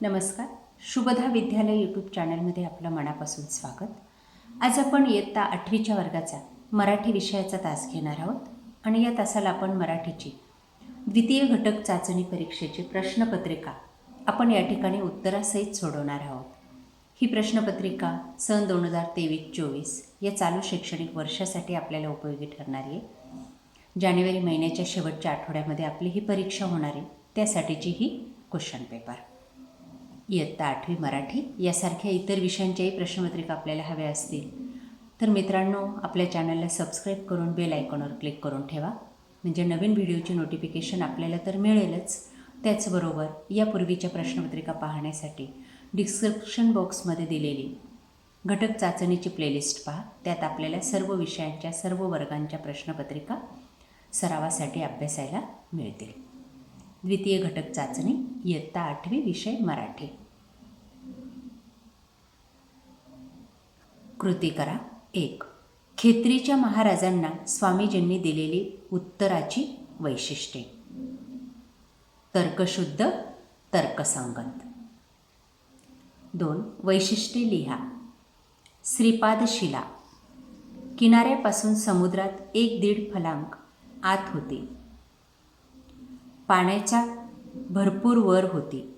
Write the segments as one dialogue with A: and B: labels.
A: नमस्कार. शुभदा विद्यालय यूट्यूब चॅनलमध्ये आपलं मनापासून स्वागत. आज आपण इयत्ता आठवीच्या वर्गाचा मराठी विषयाचा तास घेणार आहोत आणि या तासाला आपण मराठीची द्वितीय घटक चाचणी परीक्षेची प्रश्नपत्रिका आपण या ठिकाणी उत्तरासहित सोडवणार आहोत. ही प्रश्नपत्रिका सन दोन हजार तेवीस चोवीस या चालू शैक्षणिक वर्षासाठी आपल्याला उपयोगी ठरणारी आहे. जानेवारी महिन्याच्या शेवटच्या आठवड्यामध्ये आपली ही परीक्षा होणार आहे. त्यासाठीची ही क्वेश्चन पेपर इयत्ता आठवी मराठी यासारख्या इतर विषयांच्याही प्रश्नपत्रिका आपल्याला हव्या असतील. तर मित्रांनो आपल्या चॅनलला सबस्क्राईब करून बेल आयकॉनवर क्लिक करून ठेवा. म्हणजे नवीन व्हिडिओची नोटिफिकेशन आपल्याला तर मिळेलच. त्याचबरोबर यापूर्वीच्या प्रश्नपत्रिका पाहण्यासाठी डिस्क्रिप्शन बॉक्समध्ये दिलेली घटक चाचणीची प्लेलिस्ट पहा. त्यात आपल्याला सर्व विषयांच्या सर्व वर्गांच्या प्रश्नपत्रिका सरावासाठी अभ्यासायला मिळतील. द्वितीय घटक चाचणी इयत्ता आठवी विषय मराठी. कृती करा. एक खेत्रीच्या महाराजांना स्वामीजींनी दिलेली उत्तराची वैशिष्ट्ये. तर्कशुद्ध तर्कसंगत. दोन वैशिष्ट्ये लिहा. श्रीपादशिला किनाऱ्यापासून समुद्रात एक दीड फलांक आत होती. पाण्याच्या भरपूर वर होती.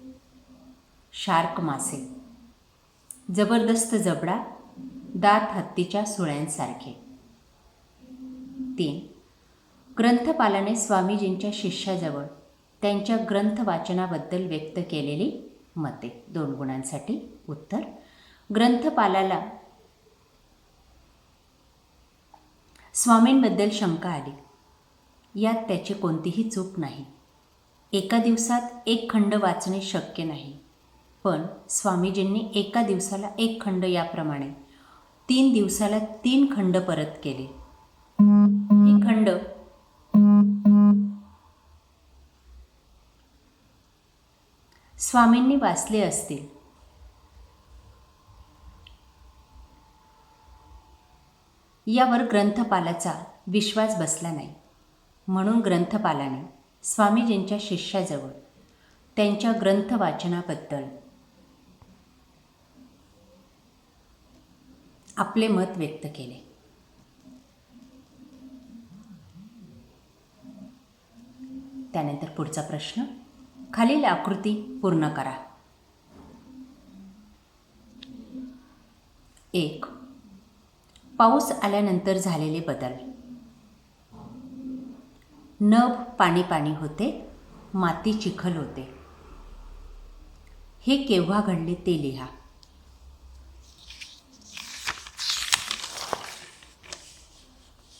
A: शार्क मासे. जबरदस्त जबडा दात हत्तीच्या सुळ्यांसारखे. तीन. ग्रंथपालाने स्वामीजींच्या शिष्याजवळ त्यांच्या ग्रंथ वाचनाबद्दल व्यक्त केलेली मते. दोन गुणांसाठी उत्तर. ग्रंथपालाला स्वामींबद्दल शंका आली. यात त्याची कोणतीही चूक नाही. एका दिवसात एक खंड वाचणे शक्य नाही. पण स्वामीजींनी एका दिवसाला एक खंड याप्रमाणे तीन दिवसाला तीन खंड परत केले. हे खंड स्वामींनी वाचले असतील. यावर ग्रंथपालाचा विश्वास बसला नाही. म्हणून ग्रंथपालाने स्वामीजींच्या शिष्याजवळ त्यांच्या ग्रंथ वाचनाबद्दल आपले मत व्यक्त केले. त्यानंतर पुढचा प्रश्न. खालील आकृती पूर्ण करा. एक. पाऊस आल्यानंतर झालेले बदल. नभ पाणी पाणी होते माती चिखल होते. हे केव्हा घडले ते लिहा.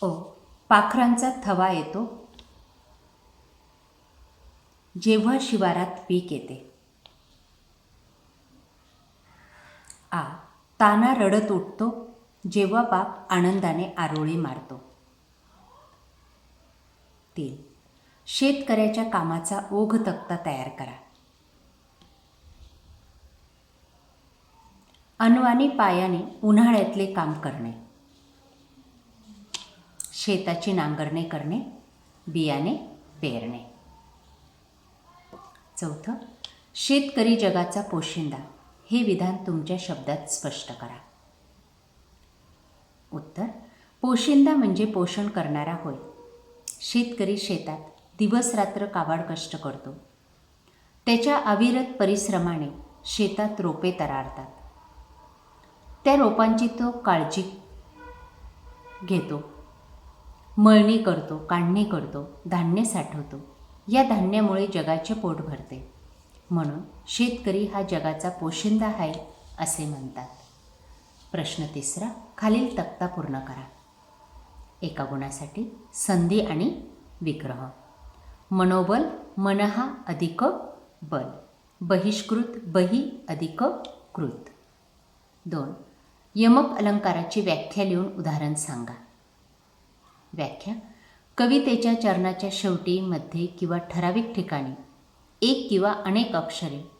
A: ओ पाखरांचा थवा येतो? जेव्हा शिवारात पीक येते. आ ताना रडत उठतो जेव्हा बाप आनंदाने आरोळी मारतो. तीन शेतकऱ्याच्या कामाचा ओघ तक्ता तयार करा. अनवानी पायाने उन्हाळ्यातले काम करणे. शेताची नांगरणे करणे बियाणे पेरणे. चौथं शेतकरी जगाचा पोशिंदा. हे विधान तुमच्या शब्दात स्पष्ट करा. उत्तर पोशिंदा म्हणजे पोषण करणारा होय. शेतकरी शेतात दिवसरात्र काबाड कष्ट करतो. त्याच्या अविरत परिश्रमाने शेतात रोपे तरारतात. त्या रोपांची तो काळजी घेतो. मळणी करतो काढणी करतो धान्य साठवतो. या धान्यामुळे जगाचे पोट भरते. म्हणून शेतकरी हा जगाचा पोशिंदा आहे असे म्हणतात. प्रश्न तिसरा खालील तक्ता पूर्ण करा. एका गुणासाठी संधी आणि विग्रह. मनोबल मनहा अधिक बल. बहिष्कृत बही अधिक कृत. दोन यमक अलंकाराची व्याख्या लिहून उदाहरण सांगा. व्याख्या. कवितेच्या चरणाच्या शेवटी मध्ये किंवा ठराविक ठिकाणी एक किंवा अनेक अक्षरे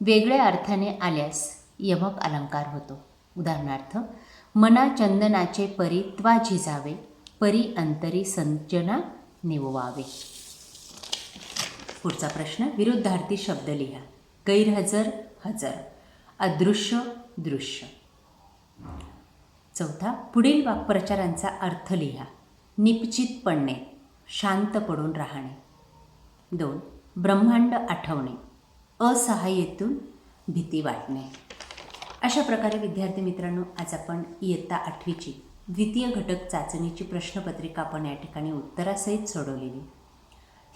A: वेगळ्या अर्थाने आल्यास यमक अलंकार होतो. उदाहरणार्थ मना चंदनाचे परी त्वा झिजावे परी अंतरी संजना निववावे. पुढचा प्रश्न विरुद्धार्थी शब्द लिहा. गैरहजर हजर. अदृश्य दृश्य. चौथा पुढील वाक्प्रचारांचा अर्थ लिहा. निपचित पडणे शांत पडून राहणे. दोन ब्रह्मांड आठवणे. असहाय्येतून भीती वाटणे. अशा प्रकारे विद्यार्थी मित्रांनो आज आपण इयत्ता आठवीची द्वितीय घटक चाचणीची प्रश्नपत्रिका आपण या ठिकाणी उत्तरासहित सोडवलेली.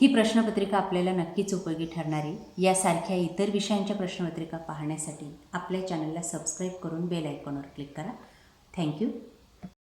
A: ही प्रश्नपत्रिका आपल्याला नक्कीच उपयोगी ठरणारी. यासारख्या इतर विषयांच्या प्रश्नपत्रिका पाहण्यासाठी आपल्या चॅनलला सबस्क्राईब करून बेल आयकॉनवर क्लिक करा. थँक्यू.